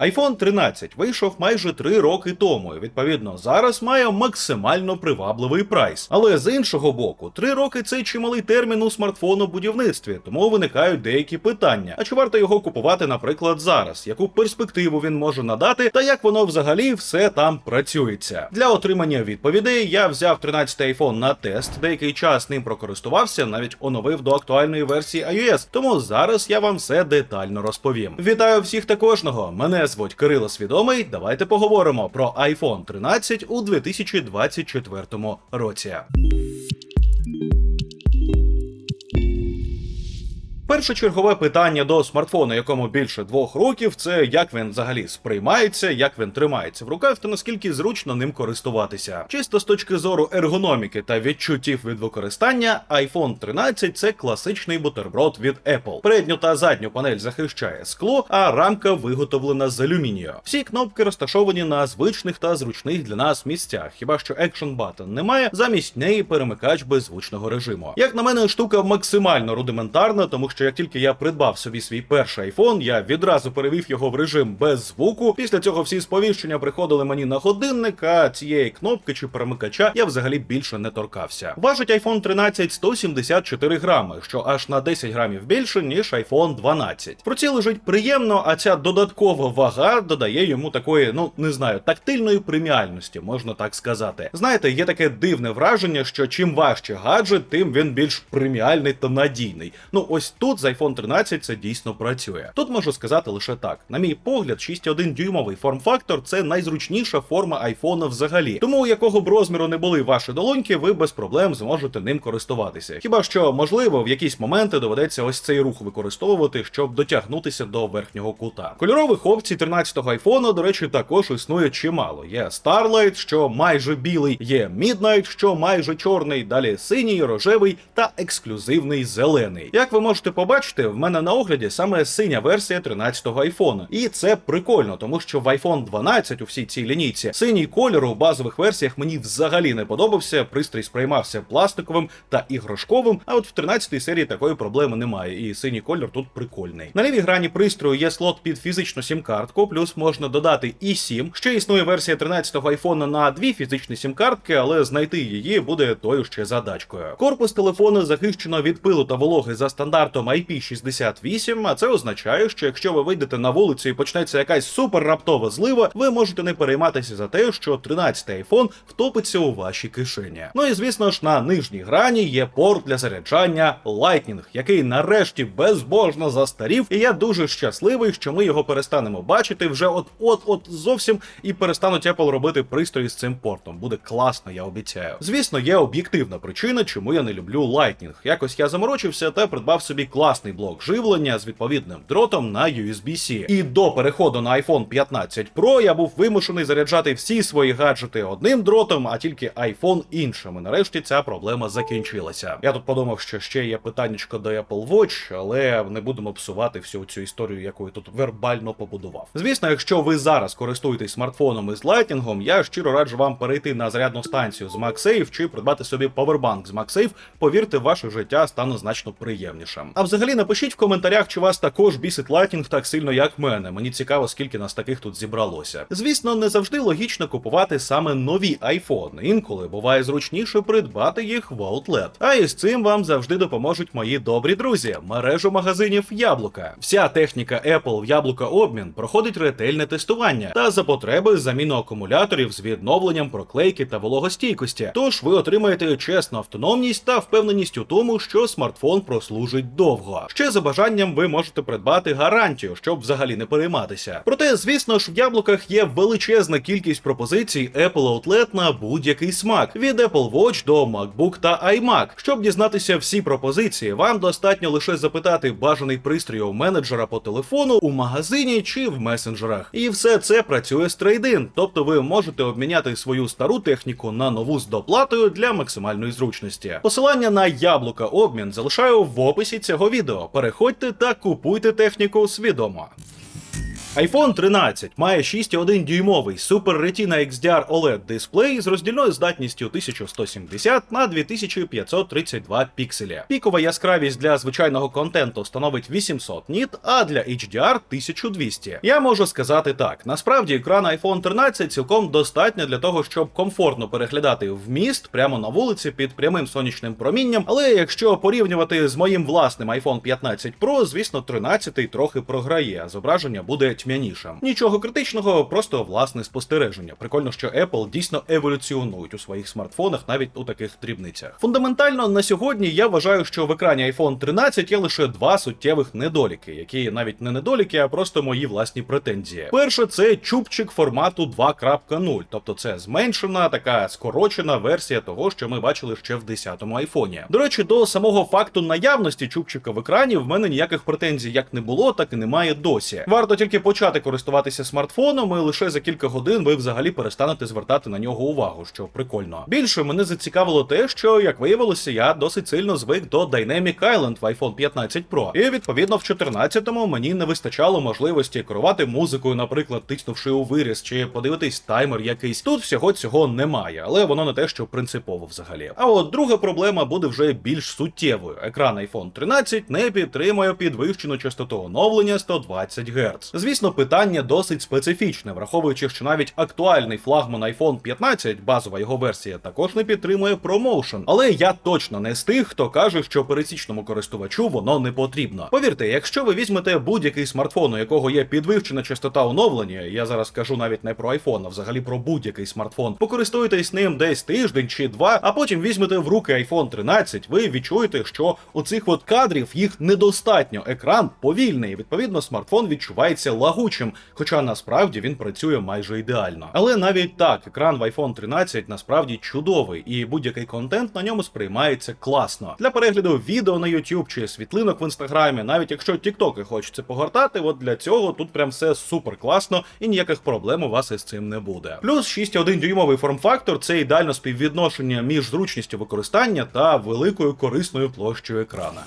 iPhone 13 вийшов майже 3 роки тому. і, Відповідно, зараз має максимально привабливий прайс. Але з іншого боку, 3 роки це чималий термін у смартфонобудівництві, тому виникають деякі питання. А чи варто його купувати, наприклад, зараз? Яку перспективу він може надати, та як воно взагалі все там працюється? Для отримання відповідей я взяв 13 iPhone на тест, деякий час ним прокористувався, навіть оновив до актуальної версії iOS. Тому зараз я вам все детально розповім. Вітаю всіх та кожного. Мене звуть Кирило Свідомий. Давайте поговоримо про iPhone 13 у 2024 році. Першочергове питання до смартфона, якому більше двох років, це як він взагалі сприймається, як він тримається в руках та наскільки зручно ним користуватися. Чисто з точки зору ергономіки та відчуттів від використання, iPhone 13 це класичний бутерброд від Apple. Передню та задню панель захищає скло, а рамка виготовлена з алюмінію. Всі кнопки розташовані на звичних та зручних для нас місцях. Хіба що Action Button немає, замість неї перемикач беззвучного режиму. Як на мене, штука максимально рудиментарна, тому що як тільки я придбав собі свій перший iPhone, я відразу перевів його в режим без звуку. Після цього всі сповіщення приходили мені на годинник, а цієї кнопки чи перемикача я взагалі більше не торкався. Важить iPhone 13 174 грами, що аж на 10 грамів більше, ніж iPhone 12. В руці лежить приємно, а ця додаткова вага додає йому такої, ну не знаю, тактильної преміальності, можна так сказати. Знаєте, є таке дивне враження, що чим важче гаджет, тим він більш преміальний та надійний. Ну ось тут з iPhone 13 це дійсно працює. Тут можу сказати лише так: на мій погляд, 6,1 дюймовий форм-фактор це найзручніша форма айфона взагалі. Тому у якого б розміру не були ваші долоньки, ви без проблем зможете ним користуватися. Хіба що можливо в якісь моменти доведеться ось цей рух використовувати, щоб дотягнутися до верхнього кута. Кольорових опцій 13-го айфона, до речі, також існує чимало. Є Starlight, що майже білий, є Midnight, що майже чорний, далі синій, рожевий та ексклюзивний зелений. Як ви можете побачити, в мене на огляді саме синя версія 13-го айфона. І це прикольно, тому що в iPhone 12 у всій цій лінійці синій кольор у базових версіях мені взагалі не подобався. Пристрій сприймався пластиковим та іграшковим. А от в 13-й серії такої проблеми немає, і синій кольор тут прикольний. На лівій грані пристрою є слот під фізичну сім-картку, плюс можна додати і сім. Ще існує версія 13-го айфона на дві фізичні сім-картки, але знайти її буде тою ще задачкою. Корпус телефону захищено від пилу та вологи за стандартом IP68, а це означає, що якщо ви вийдете на вулицю і почнеться якась супер раптова злива, ви можете не перейматися за те, що 13-й айфон втопиться у вашій кишені. Ну і звісно ж, на нижній грані є порт для заряджання Lightning, який нарешті безбожно застарів, і я дуже щасливий, що ми його перестанемо бачити вже от-от-от зовсім і перестануть Apple робити пристрої з цим портом. Буде класно, я обіцяю. Звісно, є об'єктивна причина, чому я не люблю Lightning. Якось я заморочився та придбав собі класний блок живлення з відповідним дротом на USB-C. І до переходу на iPhone 15 Pro я був вимушений заряджати всі свої гаджети одним дротом, а тільки iPhone іншим. І нарешті ця проблема закінчилася. Я тут подумав, що ще є питаннячко до Apple Watch, але не будемо псувати всю цю історію, яку я тут вербально побудував. Звісно, якщо ви зараз користуєтесь смартфоном із Lightning, я щиро раджу вам перейти на зарядну станцію з MagSafe чи придбати собі повербанк з MagSafe. Повірте, ваше життя стане значно приємнішим. А взагалі напишіть в коментарях, чи вас також бісить Lightning так сильно, як мене. Мені цікаво, скільки нас таких тут зібралося. Звісно, не завжди логічно купувати саме нові iPhone. Інколи буває зручніше придбати їх в Outlet. А із цим вам завжди допоможуть мої добрі друзі, мережу магазинів Яблука. Вся техніка Apple в Яблука обмін проходить ретельне тестування та за потреби заміну акумуляторів з відновленням проклейки та вологостійкості. Тож ви отримаєте чесну автономність та впевненість у тому, що смартфон прослужить довго. Ще за бажанням ви можете придбати гарантію, щоб взагалі не перейматися. Проте, звісно ж, в яблуках є величезна кількість пропозицій Apple Outlet на будь-який смак від Apple Watch до MacBook та iMac. Щоб дізнатися всі пропозиції, вам достатньо лише запитати бажаний пристрій у менеджера по телефону у магазині чи в месенджерах. І все це працює з трейдин, тобто ви можете обміняти свою стару техніку на нову з доплатою для максимальної зручності. Посилання на яблука обмін залишаю в описі цього відео. Переходьте та купуйте техніку свідомо. iPhone 13 має 6,1 дюймовий Super Retina XDR OLED дисплей з роздільною здатністю 1170 на 2532 пікселі. Пікова яскравість для звичайного контенту становить 800 ніт, а для HDR 1200. Я можу сказати так: насправді екран iPhone 13 цілком достатньо для того, щоб комфортно переглядати вміст прямо на вулиці під прямим сонячним промінням. Але якщо порівнювати з моїм власним iPhone 15 Pro, звісно, 13 трохи програє, зображення буде тьмянішим. Нічого критичного, просто власне спостереження. Прикольно, що Apple дійсно еволюціонують у своїх смартфонах, навіть у таких дрібницях. Фундаментально на сьогодні я вважаю, що в екрані iPhone 13 є лише два суттєвих недоліки, які навіть не недоліки, а просто мої власні претензії. Перше, це чубчик формату 2.0, тобто це зменшена така скорочена версія того, що ми бачили ще в 10-му айфоні. До речі, до самого факту наявності чубчика в екрані в мене ніяких претензій як не було, так і немає досі. Варто тільки почати користуватися смартфоном, і лише за кілька годин ви взагалі перестанете звертати на нього увагу, що прикольно. Більше мене зацікавило те, що як виявилося, я досить сильно звик до Dynamic Island в iPhone 15 Pro. І відповідно в 14-му мені не вистачало можливості керувати музикою, наприклад, тиснувши у виріз, чи подивитись таймер якийсь. Тут всього цього немає, але воно не те, що принципово взагалі. А от друга проблема буде вже більш суттєвою. Екран iPhone 13 не підтримує підвищену частоту оновлення 120 Гц. Звісно, питання досить специфічне, враховуючи, що навіть актуальний флагман iPhone 15, базова його версія, також не підтримує ProMotion. Але я точно не з тих, хто каже, що пересічному користувачу воно не потрібно. Повірте, якщо ви візьмете будь-який смартфон, у якого є підвищена частота оновлення, я зараз кажу навіть не про iPhone, а взагалі про будь-який смартфон, покористуєтесь ним десь тиждень чи два, а потім візьмете в руки iPhone 13, ви відчуєте, що у цих от кадрів їх недостатньо. Екран повільний. Відповідно, смартфон відчувається лагучим, хоча насправді він працює майже ідеально. Але навіть так, екран в iPhone 13 насправді чудовий, і будь-який контент на ньому сприймається класно. Для перегляду відео на YouTube чи світлинок в інстаграмі, навіть якщо тіктоки хочеться погортати, от для цього тут прям все супер класно і ніяких проблем у вас із цим не буде. Плюс 6,1 дюймовий форм-фактор це ідеальне співвідношення між зручністю використання та великою корисною площею екрана.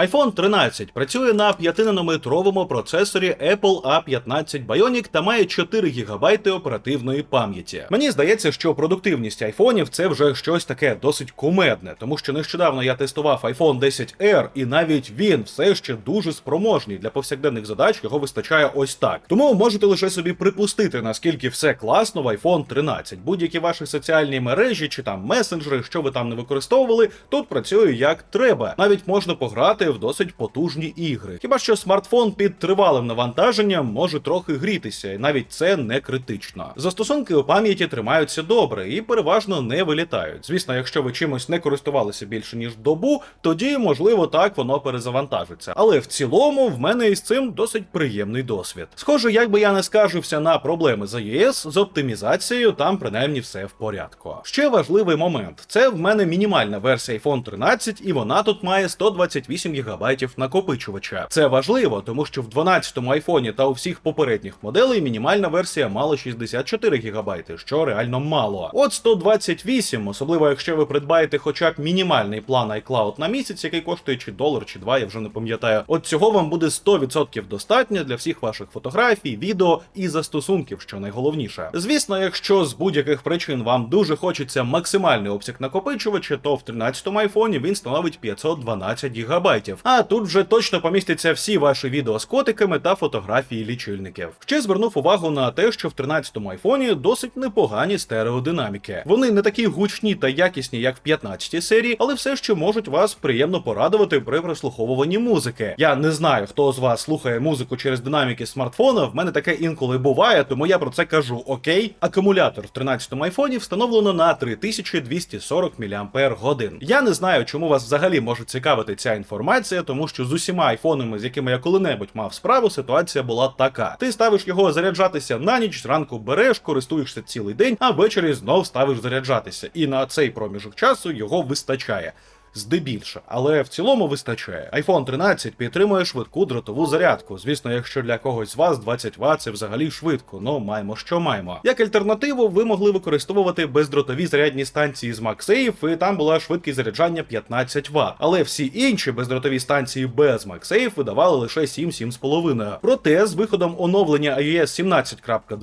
iPhone 13 працює на 5-нанометровому процесорі Apple A15 Bionic та має 4 ГБ оперативної пам'яті. Мені здається, що продуктивність айфонів це вже щось таке досить кумедне, тому що нещодавно я тестував iPhone 10R, і навіть він все ще дуже спроможний для повсякденних задач. Його вистачає ось так. Тому можете лише собі припустити, наскільки все класно в iPhone 13. Будь-які ваші соціальні мережі чи там месенджери, що ви там не використовували, тут працює як треба. Навіть можна пограти в досить потужні ігри. Хіба що смартфон під тривалим навантаженням може трохи грітися, і навіть це не критично. Застосунки у пам'яті тримаються добре і переважно не вилітають. Звісно, якщо ви чимось не користувалися більше ніж добу, тоді можливо так воно перезавантажиться. Але в цілому в мене із цим досить приємний досвід. Схоже, як би я не скаржився на проблеми з iOS, з оптимізацією там принаймні все в порядку. Ще важливий момент: це в мене мінімальна версія iPhone 13, і вона тут має 128 ГБ накопичувача. Це важливо, тому що в 12-му айфоні та у всіх попередніх моделей мінімальна версія мала 64 ГБ, що реально мало. От 128, особливо якщо ви придбаєте хоча б мінімальний план iCloud на місяць, який коштує чи долар, чи два, я вже не пам'ятаю. От цього вам буде 100% достатньо для всіх ваших фотографій, відео і застосунків, що найголовніше. Звісно, якщо з будь-яких причин вам дуже хочеться максимальний обсяг накопичувача, то в 13-му айфоні він становить 512 ГБ. А тут вже точно помістяться всі ваші відео з котиками та фотографії лічильників. Ще звернув увагу на те, що в 13-му айфоні досить непогані стереодинаміки. Вони не такі гучні та якісні, як в 15-й серії, але все ще можуть вас приємно порадувати при прослуховуванні музики. Я не знаю, хто з вас слухає музику через динаміки смартфона. В мене таке інколи буває, тому я про це кажу. Окей, акумулятор в 13-му айфоні встановлено на 3240 мАч. Я не знаю, чому вас взагалі може цікавити ця інформація, тому що з усіма айфонами, з якими я коли-небудь мав справу, ситуація була така: ти ставиш його заряджатися на ніч, зранку береш, користуєшся цілий день, а ввечері знов ставиш заряджатися. І на цей проміжок часу його вистачає. Здебільше, але в цілому вистачає. iPhone 13 підтримує швидку дротову зарядку. Звісно, якщо для когось з вас 20 Вт це взагалі швидко, ну маємо що маємо. Як альтернативу, ви могли використовувати бездротові зарядні станції з MagSafe, і там була швидкість заряджання 15 Вт. Але всі інші бездротові станції без MagSafe видавали лише 7-7,5. Проте з виходом оновлення iOS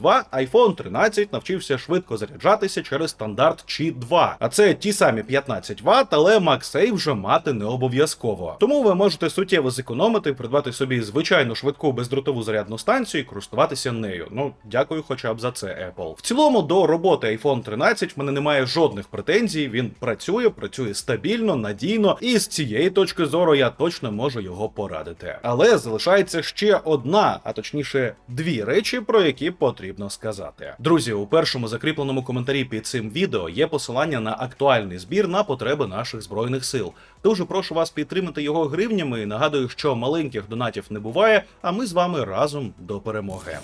17.2 iPhone 13 навчився швидко заряджатися через стандарт Qi 2. А це ті самі 15 Вт, але MagSafe вже мати не обов'язково. Тому ви можете суттєво зекономити, придбати собі звичайну швидку бездротову зарядну станцію і користуватися нею. Ну, дякую хоча б за це Apple. В цілому до роботи iPhone 13 в мене немає жодних претензій. Він працює, працює стабільно, надійно, і з цієї точки зору я точно можу його порадити. Але залишається ще одна, а точніше, дві речі, про які потрібно сказати. Друзі, у першому закріпленому коментарі під цим відео є посилання на актуальний збір на потреби наших збройних сил. Дуже прошу вас підтримати його гривнями. Нагадую, що маленьких донатів не буває, а ми з вами разом до перемоги.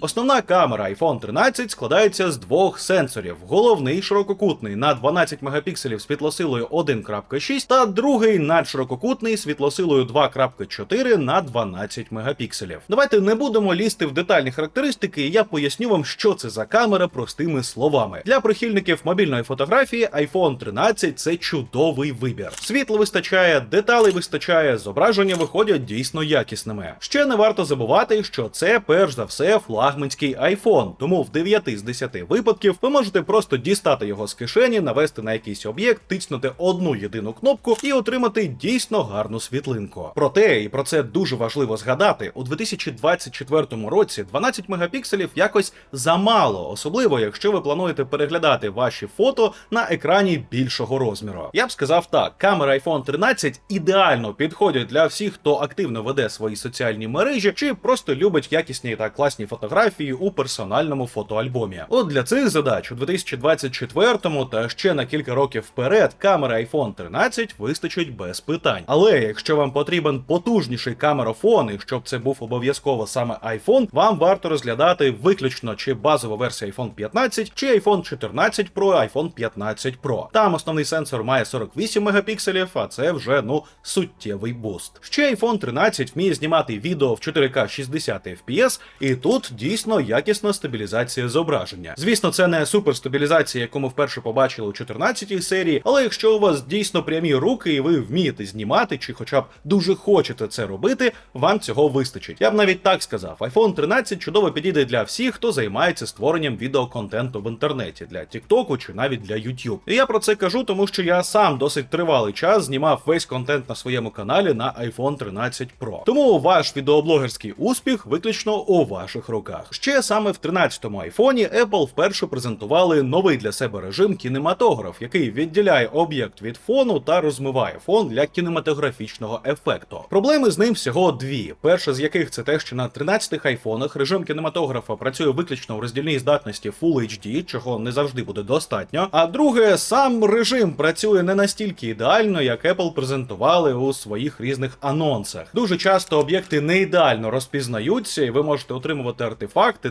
Основна камера iPhone 13 складається з двох сенсорів: головний ширококутний на 12 мегапікселів світлосилою 1.6 та другий надширококутний світлосилою 2.4 на 12 мегапікселів. Давайте не будемо лізти в детальні характеристики, і я поясню вам, що це за камера простими словами. Для прихильників мобільної фотографії iPhone 13 це чудовий вибір. Світла вистачає, деталей вистачає, зображення виходять дійсно якісними. Ще не варто забувати, що це перш за все флагманський iPhone, тому в 9 з 10 випадків ви можете просто дістати його з кишені, навести на якийсь об'єкт, тиснути одну єдину кнопку і отримати дійсно гарну світлинку. Проте, і про це дуже важливо згадати, у 2024 році 12 мегапікселів якось замало, особливо якщо ви плануєте переглядати ваші фото на екрані більшого розміру. Я б сказав так: камера iPhone 13 ідеально підходить для всіх, хто активно веде свої соціальні мережі, чи просто любить якісні та класні фотографії у персональному фотоальбомі. От для цих задач у 2024-му та ще на кілька років вперед камера iPhone 13 вистачить без питань. Але якщо вам потрібен потужніший камерафон, і щоб це був обов'язково саме iPhone, вам варто розглядати виключно чи базову версію iPhone 15, чи iPhone 14 Pro, iPhone 15 Pro. Там основний сенсор має 48 мегапікселів, а це вже ну суттєвий буст. Ще iPhone 13 вміє знімати відео в 4К 60 FPS, і тут дійсно якісна стабілізація зображення. Звісно, це не суперстабілізація, яку ми вперше побачили у 14-й серії, але якщо у вас дійсно прямі руки і ви вмієте знімати, чи хоча б дуже хочете це робити, вам цього вистачить. Я б навіть так сказав: iPhone 13 чудово підійде для всіх, хто займається створенням відеоконтенту в інтернеті для TikTok чи навіть для YouTube. І я про це кажу, тому що я сам досить тривалий час знімав весь контент на своєму каналі на iPhone 13 Pro. Тому ваш відеоблогерський успіх виключно у ваших руках. Ще саме в 13-му айфоні Apple вперше презентували новий для себе режим кінематограф, який відділяє об'єкт від фону та розмиває фон для кінематографічного ефекту. Проблеми з ним всього дві. Перша з яких це те, що на 13-х айфонах режим кінематографа працює виключно в роздільній здатності Full HD, чого не завжди буде достатньо. А друге, сам режим працює не настільки ідеально, як Apple презентували у своїх різних анонсах. Дуже часто об'єкти не ідеально розпізнаються, і ви можете отримувати артефакти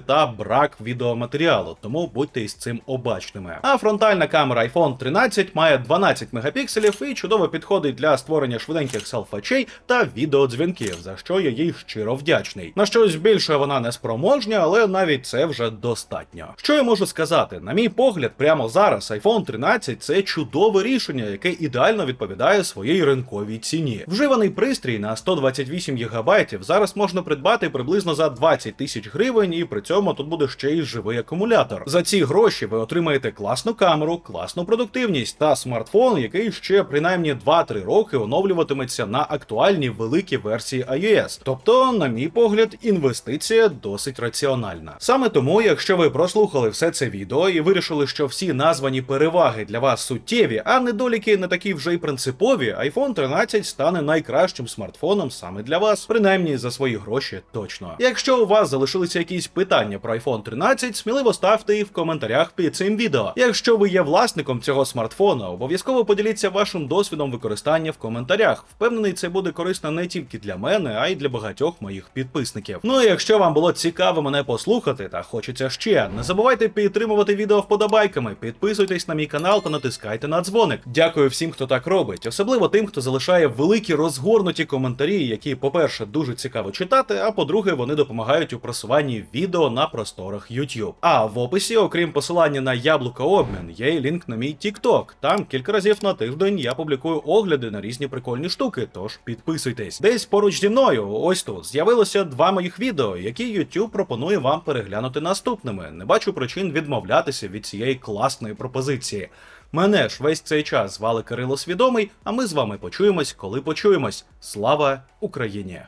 та брак відеоматеріалу, тому будьте із цим обачними. А фронтальна камера iPhone 13 має 12 мегапікселів і чудово підходить для створення швиденьких селфачей та відеодзвінків, за що я їй щиро вдячний. На щось більше вона не спроможня, але навіть це вже достатньо. Що я можу сказати? На мій погляд, прямо зараз iPhone 13 це чудове рішення, яке ідеально відповідає своїй ринковій ціні. Вживаний пристрій на 128 ГБ зараз можна придбати приблизно за 20 тисяч гривень, і при цьому тут буде ще й живий акумулятор. За ці гроші ви отримаєте класну камеру, класну продуктивність та смартфон, який ще принаймні 2-3 роки оновлюватиметься на актуальні великі версії iOS. Тобто, на мій погляд, інвестиція досить раціональна. Саме тому, якщо ви прослухали все це відео і вирішили, що всі названі переваги для вас суттєві, а недоліки не такі вже й принципові, iPhone 13 стане найкращим смартфоном саме для вас, принаймні за свої гроші точно. Якщо у вас залишилися якісь якісь питання про iPhone 13, сміливо ставте їх в коментарях під цим відео. Якщо ви є власником цього смартфона, обов'язково поділіться вашим досвідом використання в коментарях. Впевнений, це буде корисно не тільки для мене, а й для багатьох моїх підписників. Ну і якщо вам було цікаво мене послухати та хочеться ще, не забувайте підтримувати відео вподобайками, підписуйтесь на мій канал та натискайте на дзвоник. Дякую всім, хто так робить, особливо тим, хто залишає великі розгорнуті коментарі, які, по-перше, дуже цікаво читати, а по-друге, вони допомагають у просуванні відео на просторах YouTube. А в описі, окрім посилання на яблука обмін, є і лінк на мій TikTok. Там кілька разів на тиждень я публікую огляди на різні прикольні штуки, тож підписуйтесь. Десь поруч зі мною, ось тут, з'явилося два моїх відео, які YouTube пропонує вам переглянути наступними. Не бачу причин відмовлятися від цієї класної пропозиції. Мене ж весь цей час звали Кирило Свідомий, а ми з вами почуємось, коли почуємось. Слава Україні!